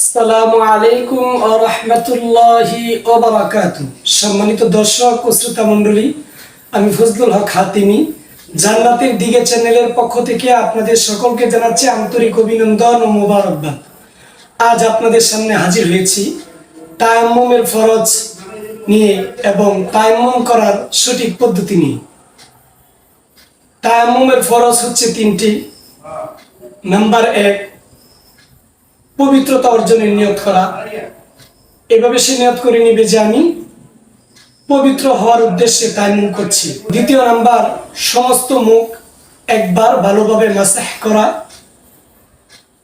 আসসালামু আলাইকুম ও রহমতুল্লাহি ও সম্মানিত দর্শক ও শ্রোতা মণ্ডলী, আমি ফজলুল হক হাতিমি। জান্নাতের দিকে চ্যানেলের পক্ষ থেকে আপনাদের সকলকে জানাচ্ছি আন্তরিক অভিনন্দন ও মোবারকবাদ। আজ আপনাদের সামনে হাজির হয়েছি তায়াম্মুমের ফরজ নিয়ে এবং তায়াম্মুম করার সঠিক পদ্ধতি নিয়ে। তায়াম্মুমের ফরজ হচ্ছে তিনটি। নাম্বার এক পবিত্রতা অর্জনের নিয়ত করা। এভাবে সে নিয়ত করে নিবে যে আমি পবিত্র হওয়ার উদ্দেশ্যে তাইমুম করছি। দ্বিতীয় নাম্বার, সমস্ত মুখ একবার ভালোভাবে মাসাহ করা।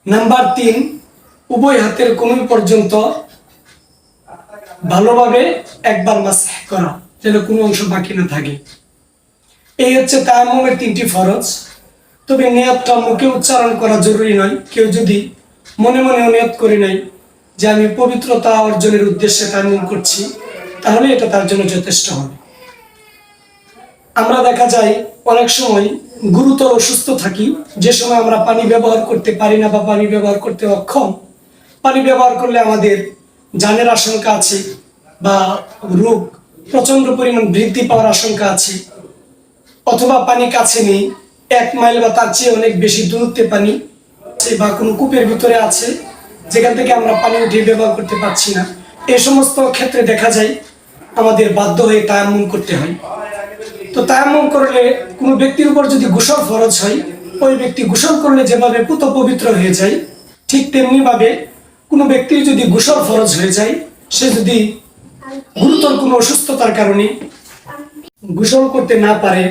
নাম্বার তিন, উভয় হাতের কনুই পর্যন্ত ভালোভাবে একবার মাসাহ করা, যেন কোনো অংশ বাকি না থাকে। এই হচ্ছে তায়াম্মুমের তিনটি ফরজ। তবে নিয়তটা মুখে উচ্চারণ করা জরুরি নয়। কেউ যদি মনে মনে নিয়ত করি নাই যে আমি পবিত্রতা অর্জনের উদ্দেশ্যে তায়াম্মুম করছি, তাহলে এটা তার জন্য যথেষ্ট হবে। আমরা দেখা যায় অনেক সময় গুরুতর অসুস্থ থাকি, যে সময় আমরা পানি ব্যবহার করতে পারি না বা পানি ব্যবহার করতে অক্ষম, পানি ব্যবহার করলে আমাদের জানের আশঙ্কা আছে বা রোগ প্রচণ্ড পরিমাণ বৃদ্ধি পাওয়ার আশঙ্কা আছে, অথবা পানি কাছে নেই, এক মাইল বা তার চেয়ে অনেক বেশি দূরত্বে পানি আছে বা কোনো কূপের ভিতরে আছে, যেখান থেকে আমরা পানি উঠিয়ে ব্যবহার করতে পারছি না এই সমস্ত ক্ষেত্রে দেখা যায় আমাদের বাধ্য হয়ে তায়াম্মুম করতে হয়। তো তায়াম্মুম করলে কোনো ব্যক্তির উপর যদি গোসল ফরজ হয়, ওই ব্যক্তি গোসল করলে যেভাবে পুত পবিত্র হয়ে যায়, ঠিক তেমনি ভাবে কোনো ব্যক্তির যদি গোসল ফরজ হয়ে যায়, সে যদি গুরুতর কোনো অসুস্থতার কারণে গোসল করতে না পারে,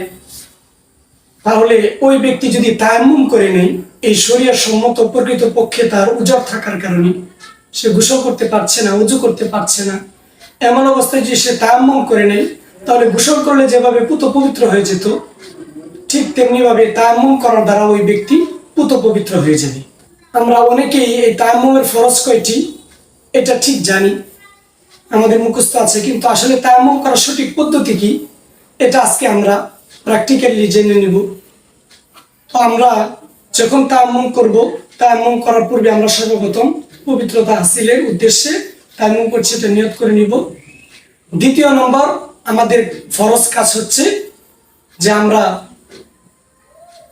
তাহলে ওই ব্যক্তি যদি তায়াম্মুম করে নেয় এই শরীর সম্মত প্রকৃত পক্ষে তার উজাব থাকার কারণে সে গোসল করতে পারছে না, উজু করতে পারছে না। এমন অবস্থায় যে সে তায়াম্মুম করে নেয়, তাহলে গোসল করলে যেভাবে পুত পবিত্র হয়ে যেত, ঠিক তেমনি ভাবে তায়াম্মুম করার দ্বারা ওই ব্যক্তি পুত পবিত্র হয়ে যাবে। আমরা অনেকেই এই তায়াম্মুমের ফরজ কয়টি, এটা ঠিক জানি, আমাদের মুখস্থ আছে, কিন্তু আসলে তায়াম্মুম করার সঠিক পদ্ধতি কি, এটা আজকে আমরা প্র্যাকটিক্যালি জেনে নিব। তো আমরা যখন তায়াম্মুম করব তায়াম্মুম করার পূর্বে আমরা সর্বপ্রথম পবিত্রতা হাসিলের উদ্দেশ্যে তায়াম্মুম করছি, এটা নিয়ত করে নিব। দ্বিতীয় নম্বর, আমাদের ফরজ কাজ হচ্ছে যে আমরা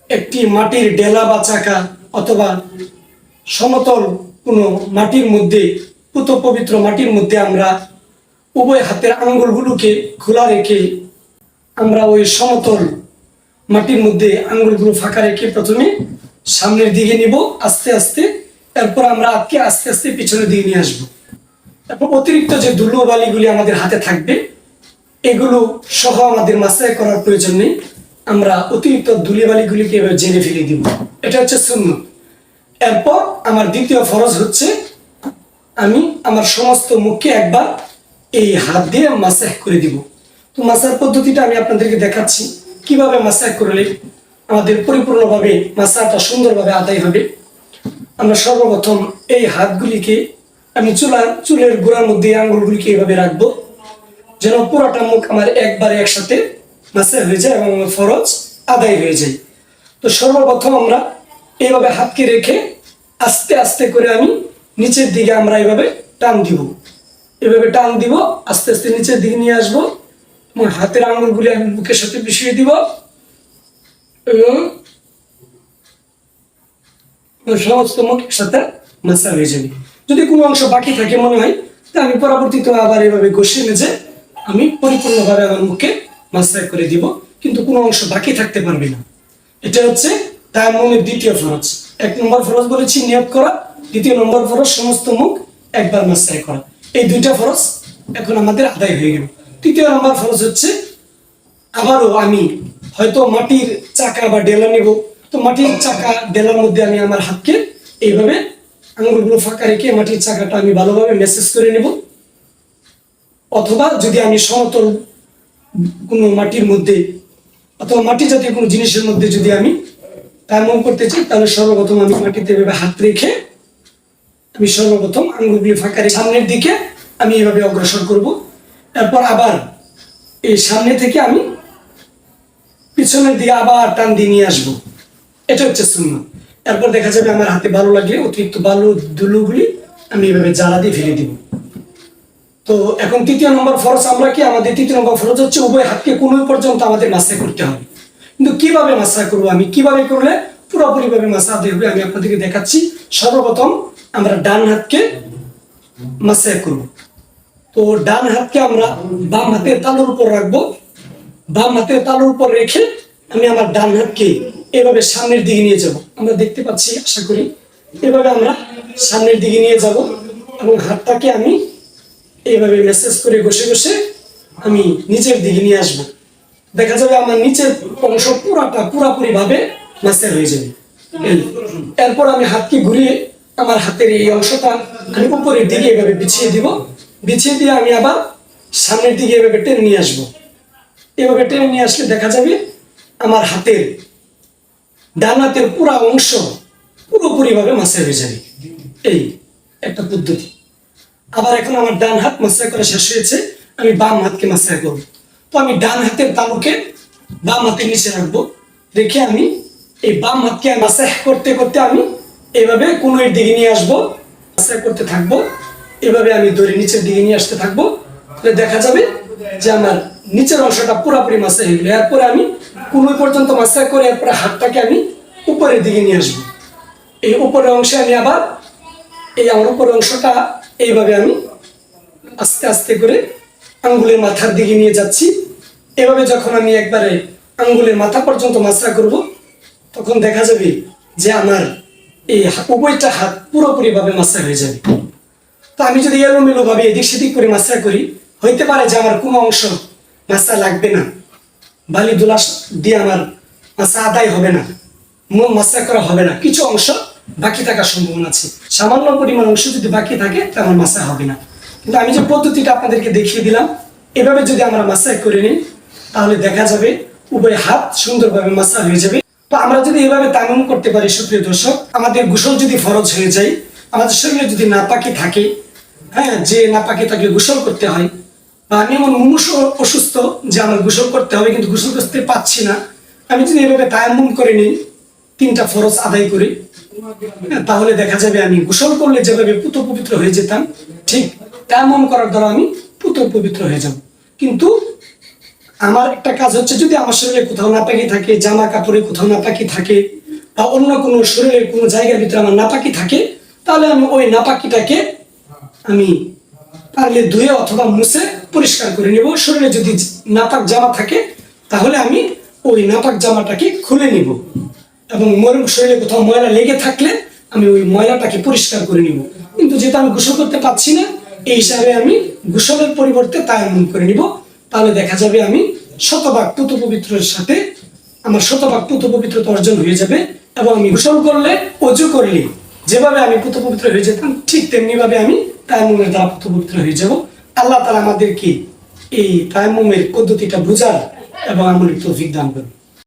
একটি মাটির ডেলা বা চাকা অথবা সমতল কোনো মাটির মধ্যে, পুত পবিত্র মাটির মধ্যে আমরা উভয় হাতের আঙ্গুলগুলোকে খোলা রেখে আমরা ওই সমতল মাটির মধ্যে আঙ্গুলগুলো ফাঁকা রেখে প্রথমে সামনের দিকে নিব, আস্তে আস্তে। তারপর আমরা আজকে আস্তে আস্তে পিছনের দিকে নিয়ে আসব। তারপর অতিরিক্ত যে ধুলো বালিগুলি আমাদের হাতে থাকবে, এগুলো সহ আমাদের মাসায় করার প্রয়োজন নেই। আমরা অতিরিক্ত ধুলি বালিগুলিকে এবার জেনে ফেলে দিব। এটা হচ্ছে শূন্য এরপর আমার দ্বিতীয় ফরজ হচ্ছে, আমি আমার সমস্ত মুখকে একবার এই হাত দিয়ে মাসাহ করে দিব। তো মাসার পদ্ধতিটা আমি আপনাদেরকে দেখাচ্ছি। কীভাবে মাসাহ করলে আমাদের পরিপূর্ণভাবে মাসাটা সুন্দরভাবে আদায় হবে। আমরা সর্বপ্রথম এই হাতগুলিকে আমি চুলার চুলের গোড়ার মধ্যে এই আঙ্গুলগুলিকে এইভাবে রাখব। যেন পুরোটা মুখ আমার একবারে একসাথে মাসে হয়ে যায় এবং ফরজ আদায় হয়ে যায়। তো সর্বপ্রথম আমরা এইভাবে হাতকে রেখে আস্তে আস্তে করে আমি নিচের দিকে আমরা এইভাবে টান দিব। এভাবে টান দিব, আস্তে আস্তে নিচের দিকে নিয়ে আসব এবং হাতের আঙুলগুলি আমি বুকের সাথে মিশিয়ে দিব। এবং সমস্ত মুখের সাথে মাসা হয়ে যাবে। যদি কোনো অংশ বাকি থাকে মনে হয়, তা আমি পরবর্তীতে আবার এভাবে ঘষিয়ে মেজে আমি পরিপূর্ণভাবে আমার মুখে মাসায় করে দিব, কিন্তু কোনো অংশ বাকি থাকতে পারবে না। এটা হচ্ছে তায়াম্মুমের দ্বিতীয় ফরজ। এক নম্বর ফরজ বলেছি নিয়োগ করা, দ্বিতীয় নম্বর ফরজ সমস্ত মুখ একবার মাসায় করা। এই দুইটা ফরজ এখন আমাদের আদায় হয়ে গেল। তৃতীয় নম্বর ফরজ হচ্ছে, আবারও আমি হয়তো মাটির চাকা বা ডেলা নেব। তো মাটির চাকা, ডেলার মধ্যে আমি আমার হাতকে এইভাবে আঙুলগুলো ফাঁকা রেখে মাটির চাকাটা আমি ভালোভাবে মেসেজ করে নেব। অথবা যদি আমি সমতল কোনো মাটির মধ্যে, অথবা মাটি জাতীয় কোনো জিনিসের মধ্যে যদি আমি তায়াম্মম করতে চাই, তাহলে সর্বপ্রথম আমি মাটিতে এভাবে হাত রেখে আমি সর্বপ্রথম আঙ্গুলগুলি ফাঁকা রেখে সামনের দিকে আমি এভাবে অগ্রসর করব। তারপর আবার এই সামনে থেকে আমি পিছনের দিকে আবার টান দিয়ে নিয়ে আসব। এটা হচ্ছে শূন্য এরপর দেখা যাবে আমার হাতে ভালো লাগলে অতিরিক্ত বালু ধুলোগুলি আমি এভাবে জ্বালা দিয়ে ফেলে দিব। তো এখন তৃতীয় নম্বর ফরজ আমরা কি? আমাদের তৃতীয় নম্বর ফরজ হচ্ছে উভয় হাতকে কোনো পর্যন্ত আমাদের মাসা করতে হবে। কিন্তু কীভাবে মাসা করব আমি? কীভাবে করলে পুরোপুরি ভাবে মাসা হবে আমি আপনাদেরকে দেখাচ্ছি। সর্বপ্রথম আমরা ডান হাতকে মাসা করব। তো ডান হাতকে আমরা বাম হাতের তালুর উপর রাখব। বাম হাতের তালুর উপর রেখে আমি আমার ডান হাতকে এভাবে সামনের দিকে নিয়ে যাব। আমরা দেখতে পাচ্ছি, আশা করি এভাবে আমরা সামনের দিকে নিয়ে যাব এবং হাতটাকে আমি এইভাবে মেসেজ করে বসে বসে আমি নিচের দিকে নিয়ে আসব। দেখা যাবে আমার নিচের অংশ পুরাটা পুরাপুরি ভাবে ম্যাসেজ হয়ে যাবে। এরপর আমি হাতকে ঘুরিয়ে আমার হাতের এই অংশটা আমি উপরের দিকে এভাবে বিছিয়ে দিব। বিছিয়ে দিয়ে আমি আবার সামনের দিকে এভাবে টেনে নিয়ে আসব। এভাবে টেনে নিয়ে আসলে দেখা যাবে আমার হাতের ডান হাতের পুরা অংশ পুরোপুরি ভাবে মাসে হয়ে যাবে। এই একটা পদ্ধতি। আবার এখন আমার ডান হাত মাসা করা শেষ হয়েছে, আমি বাম হাতকে মাসা করব। তো আমি ডান হাতের তালুকে বাম হাতের নিচে রাখব। রেখে আমি এই বাম হাতকে মাসা করতে করতে আমি এভাবে কোনো এর দিকে নিয়ে আসব, মাসা করতে থাকব। এভাবে আমি দড়ি নিচের দিকে নিয়ে আসতে থাকব। তাহলে দেখা যাবে যে আমার নিচের অংশটা পুরোপুরি মাসা হয়ে গেলো। এরপরে আমি পর্যন্ত মাসা করে এরপরে হাতটাকে আমি উপরের দিকে নিয়ে আসব। এই উপরের অংশে আমি আবার এই আমার উপরের অংশটা এইভাবে আমি আস্তে আস্তে করে আঙ্গুলের মাথার দিকে নিয়ে যাচ্ছি। এভাবে যখন আমি একবারে আঙ্গুলের মাথা পর্যন্ত মাসরা করব, তখন দেখা যাবে যে আমার এই উভয়টা হাত পুরোপুরি ভাবে মাসরা হয়ে যাবে। তো আমি যদি এলোমেলো ভাবে এদিক সেদিক করে মাসা করি হইতে পারে যে আমার কোনো অংশ মাসরা লাগবে না। বালি দুলাস দিয়ে আমার মাসা আদায় হবে না। মন মাসা করা হবে না। কিছু অংশ বাকি থাকার সম্ভাবনা আছে। সামান্য পরিমাণ অংশ যদি বাকি থাকে, তা আমার মাসা হবে না। কিন্তু আমি যে পদ্ধতিটা আপনাদেরকে দেখিয়ে দিলাম, এভাবে যদি আমরা মাসা করে নিই, তাহলে দেখা যাবে উভয় হাত সুন্দরভাবে মাসা হয়ে যাবে। তো আমরা যদি এভাবে তামিম করতে পারি, সুপ্রিয় দর্শক, আমাদের গোসল যদি ফরজ হয়ে যায়, আমাদের শরীরে যদি নাপাকি থাকে হ্যাঁ যে নাপাকি থাকলে গোসল করতে হয় আমি এমন মুমূর্ষ অসুস্থ যে আমার গোসল করতে হবে কিন্তু গোসল করতে পারছি না। আমি যদি এভাবে তায়াম্মুম করে নিই তিনটা ফরজ আদায় করি হ্যাঁ, তাহলে দেখা যাবে আমি গোসল করলে যেভাবে পুত পবিত্র হয়ে যেতাম ঠিক তায়াম্মুম করার দ্বারা আমি পুত পবিত্র হয়ে যাব। কিন্তু আমার একটা কাজ হচ্ছে যদি আমার শরীরে কোথাও নাপাকি থাকে জামা কাপড়ে কোথাও নাপাকি থাকে বা অন্য কোনো শরীরের কোনো জায়গার ভিতরে আমার নাপাকি থাকে তাহলে আমি ওই নাপাকিটাকে আমি পারলে ধুয়ে অথবা মুছে পরিষ্কার করে নেব। শরীরে যদি নাপাক জামা থাকে, তাহলে আমি ওই নাপাক জামাটাকে খুলে নিব। এবং মরম শরীরে কোথাও ময়লা লেগে থাকলে আমি ওই ময়লাটাকে পরিষ্কার করে নিব। কিন্তু যেহেতু আমি গোসল করতে পারছি না, এই হিসাবে আমি গোসলের পরিবর্তে তায়াম্মুম করে নিব। তাহলে দেখা যাবে আমি শতভাগ পুত পবিত্রের সাথে আমার শতভাগ পুত পবিত্রতা অর্জন হয়ে যাবে এবং আমি গোসল করলে, অজু করলে যেভাবে আমি পুত পবিত্র হয়ে যেতাম, ঠিক তেমনি ভাবে আমি তায়াম্মুমের দ্বারা পুত পবিত্র হয়ে যাব। আল্লাহ তালা আমাদেরকে এই তায়ামুমের পদ্ধতিটা বোঝার এবং আমলের তৌফিক দান করুন।